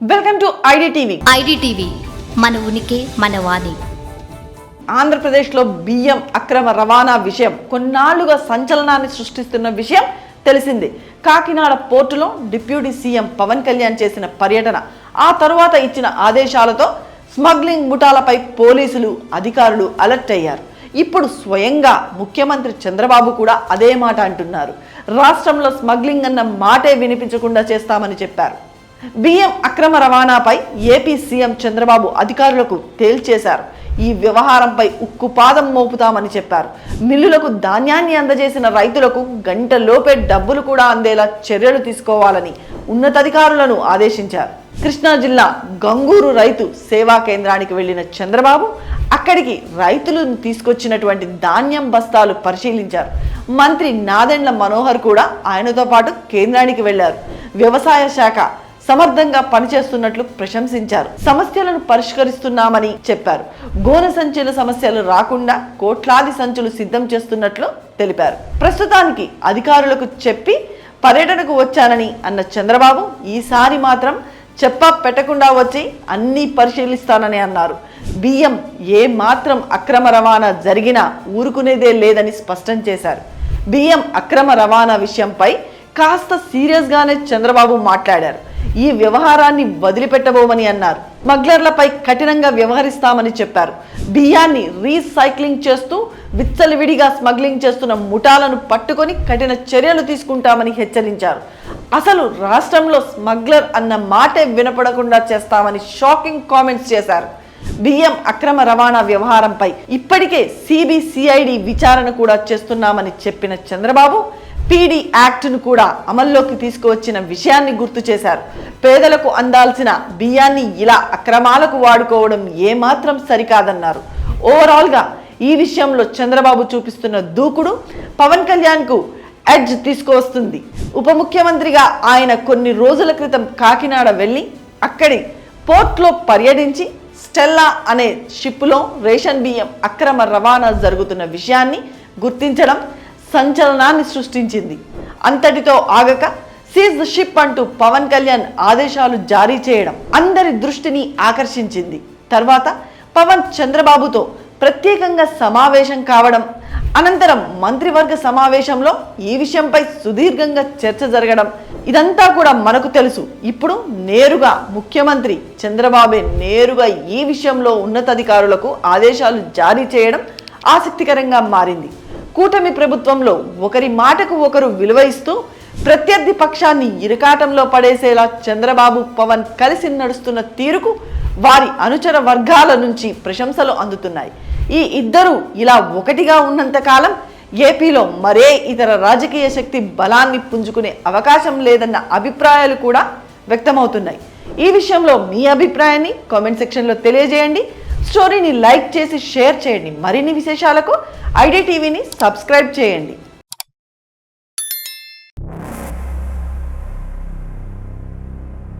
Welcome to IDTV IDTV మన ఉనికి మన వాణి. ఆంధ్రప్రదేశ్లో బియ్యం అక్రమ రవాణా విషయం కొన్నాళ్ళుగా సంచలనాన్ని సృష్టిస్తున్న విషయం తెలిసిందే. కాకినాడ పోర్టులో డిప్యూటీ సీఎం పవన్ కళ్యాణ్ చేసిన పర్యటన ఆ తరువాత ఇచ్చిన ఆదేశాలతో స్మగ్లింగ్ ముఠాలపై పోలీసులు అధికారులు అలర్ట్ అయ్యారు. ఇప్పుడు స్వయంగా ముఖ్యమంత్రి చంద్రబాబు కూడా అదే మాట అంటున్నారు. రాష్ట్రంలో స్మగ్లింగ్ అన్న మాటే వినిపించకుండా చేస్తామని చెప్పారు. బియ్యం అక్రమ రవాణాపై ఏపీ సీఎం చంద్రబాబు అధికారులకు తేల్చేశారు. ఈ వ్యవహారంపై ఉక్కుపాదం మోపుతామని చెప్పారు. మిల్లులకు ధాన్యాన్ని అందజేసిన రైతులకు గంటలోపే డబ్బులు కూడా అందేలా చర్యలు తీసుకోవాలని ఉన్నతాధికారులను ఆదేశించారు. కృష్ణా జిల్లా గంగూరు రైతు సేవా కేంద్రానికి వెళ్ళిన చంద్రబాబు అక్కడికి రైతులు తీసుకొచ్చినటువంటి ధాన్యం బస్తాలు పరిశీలించారు. మంత్రి నాదెండ్ల మనోహర్ కూడా ఆయనతో పాటు కేంద్రానికి వెళ్ళారు వ్యవసాయ శాఖ సమర్థంగా పనిచేస్తున్నట్లు ప్రశంసించారు. సమస్యలను పరిష్కరిస్తున్నామని చెప్పారు. గోన సంచుల సమస్యలు రాకుండా కోట్లాది సంచులు సిద్ధం చేస్తున్నట్లు తెలిపారు. ప్రస్తుతానికి అధికారులకు చెప్పి పర్యటనకు వచ్చానని అన్న చంద్రబాబు ఈసారి మాత్రం చెప్ప పెట్టకుండా వచ్చి అన్నీ పరిశీలిస్తానని అన్నారు. బియ్యం ఏ మాత్రం అక్రమ రవాణా జరిగినా ఊరుకునేదే లేదని స్పష్టం చేశారు. బియ్యం అక్రమ రవాణా విషయంపై కాస్త సీరియస్గానే చంద్రబాబు మాట్లాడారు. ఈ వ్యవహారాన్ని వదిలిపెట్టబోమని అన్నారు. స్మగ్లర్లపై కఠినంగా వ్యవహరిస్తామని చెప్పారు. బియ్యాన్ని రీసైక్లింగ్ చేస్తూ విచ్చలవిడిగా స్మగ్లింగ్ చేస్తున్న ముఠాలను పట్టుకొని కఠిన చర్యలు తీసుకుంటామని హెచ్చరించారు. అసలు రాష్ట్రంలో స్మగ్లర్ అన్న మాటే వినపడకుండా చేస్తామని షాకింగ్ కామెంట్స్ చేశారు. బియ్యం అక్రమ రవాణా వ్యవహారంపై ఇప్పటికే సిబిసిఐడి విచారణ కూడా చేస్తున్నామని చెప్పిన చంద్రబాబు పీడీ యాక్ట్ను కూడా అమల్లోకి తీసుకువచ్చిన విషయాన్ని గుర్తు చేశారు. పేదలకు అందాల్సిన బియ్యాన్ని ఇలా అక్రమాలకు వాడుకోవడం ఏమాత్రం సరికాదన్నారు. ఓవరాల్గా ఈ విషయంలో చంద్రబాబు చూపిస్తున్న దూకుడు పవన్ కళ్యాణ్కు ఎడ్జ్ తీసుకువస్తుంది. ఉప ముఖ్యమంత్రిగా ఆయన కొన్ని రోజుల క్రితం కాకినాడ వెళ్ళి అక్కడి పోర్ట్లో పర్యటించి స్టెల్లా అనే షిప్లో రేషన్ బియ్యం అక్రమ రవాణా జరుగుతున్న విషయాన్ని గుర్తించడం సంచలనాన్ని సృష్టించింది. అంతటితో ఆగక సీజ్ ద షిప్ అంటూ పవన్ కళ్యాణ్ ఆదేశాలు జారీ చేయడం అందరి దృష్టిని ఆకర్షించింది. తర్వాత పవన్ చంద్రబాబుతో ప్రత్యేకంగా సమావేశం కావడం అనంతరం మంత్రివర్గ సమావేశంలో ఈ విషయంపై సుదీర్ఘంగా చర్చ జరగడం ఇదంతా కూడా మనకు తెలుసు. ఇప్పుడు నేరుగా ముఖ్యమంత్రి చంద్రబాబే నేరుగా ఈ విషయంలో ఉన్నతాధికారులకు ఆదేశాలు జారీ చేయడం ఆసక్తికరంగా మారింది. కూటమి ప్రభుత్వంలో ఒకరి మాటకు ఒకరు విలువ ఇస్తూ ప్రత్యర్థి పక్షాన్ని ఇరకాటంలో పడేసేలా చంద్రబాబు పవన్ కలిసి నడుస్తున్న తీరుకు వారి అనుచర వర్గాల నుంచి ప్రశంసలు అందుతున్నాయి. ఈ ఇద్దరు ఇలా ఒకటిగా ఉన్నంతకాలం ఏపీలో మరే ఇతర రాజకీయ శక్తి బలాన్ని పుంజుకునే అవకాశం లేదన్న అభిప్రాయాలు కూడా వ్యక్తమవుతున్నాయి. ఈ విషయంలో మీ అభిప్రాయాన్ని కామెంట్ సెక్షన్లో తెలియజేయండి. స్టోరీని లైక్ చేసి షేర్ చేయండి. మరిన్ని విశేషాలకు ఐడి టీవీని సబ్స్క్రైబ్ చేయండి.